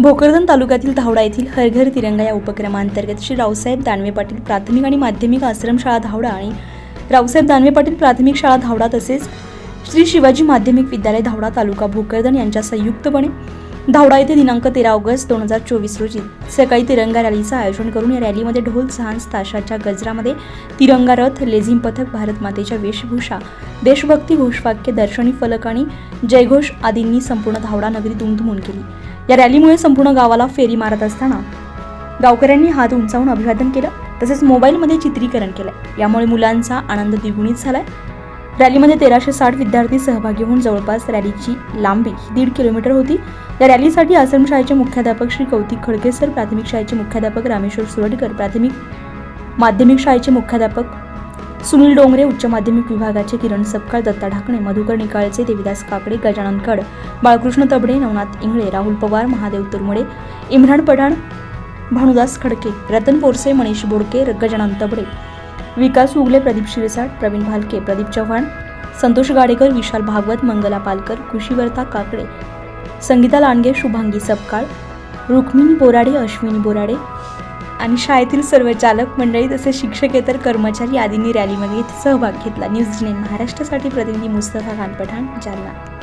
भोकरदन तालुक्यातील धावडा येथील हर घर तिरंगा या उपक्रमांतर्गत श्री रावसाहेब दानवे पाटील प्राथमिक आणि माध्यमिक आश्रमशाळा धावडा आणि रावसाहेब दानवे पाटील प्राथमिक शाळा धावडा तसेच श्री शिवाजी माध्यमिक विद्यालय धावडा तालुका भोकरदन यांच्या संयुक्तपणे धावडा येथे दिनांक तेरा ऑगस्ट दोन हजार चोवीस रोजी सकाळी तिरंगा रॅलीचं आयोजन करून या रॅलीमध्ये ढोल सहान ताशाच्या गजरामध्ये तिरंगा रथ लेझिम पथक भारत मातेच्या वेशभूषा देशभक्ती घोषवाक्य दर्शनी फलक आणि जयघोष आदींनी संपूर्ण धावडा नगरी दुमधुमून केली. या रॅलीमुळे संपूर्ण गावाला फेरी मारत असताना गावकऱ्यांनी हात उंचावून अभिवादन केलं तसेच मोबाईलमध्ये चित्रीकरण केलं. यामुळे मुलांचा आनंद द्विगुणित झालाय. रॅलीमध्ये तेराशे साठ विद्यार्थी सहभागी होऊन जवळपास रॅलीची लांबी ही दीड किलोमीटर होती. या रॅलीसाठी आश्रमशाळेचे मुख्याध्यापक श्री कौतिक खडकेसर प्राथमिक शाळेचे मुख्याध्यापक रामेश्वर सुरडकर प्राथमिक माध्यमिक शाळेचे मुख्याध्यापक सुनील डोंगरे उच्च माध्यमिक विभागाचे किरण सपकाळ दत्ता ढाकणे मधुकर निकाळचे देविदास काकडे गजानन कड बाळकृष्ण तबडे नवनाथ इंगळे राहुल पवार महादेव तुरमुडे इम्रान पठाण भानुदास खडके रतन पोरसे मनीष बोडके गजानन तबडे. विकास उगले प्रदीप शिरसाट प्रवीण भालके प्रदीप चव्हाण संतोष गाडेकर विशाल भागवत मंगला पालकर कुशीवर्ता काकडे. संगीता लांडगे शुभांगी सपकाळ रुक्मिणी बोराडे अश्विनी बोराडे आणि शाळेतील सर्व चालक मंडळी तसेच शिक्षकेतर कर्मचारी आदींनी रॅलीमध्ये सहभाग घेतला. न्यूज महाराष्ट्रासाठी प्रतिनिधी मुस्तफा खान पठाण जालना.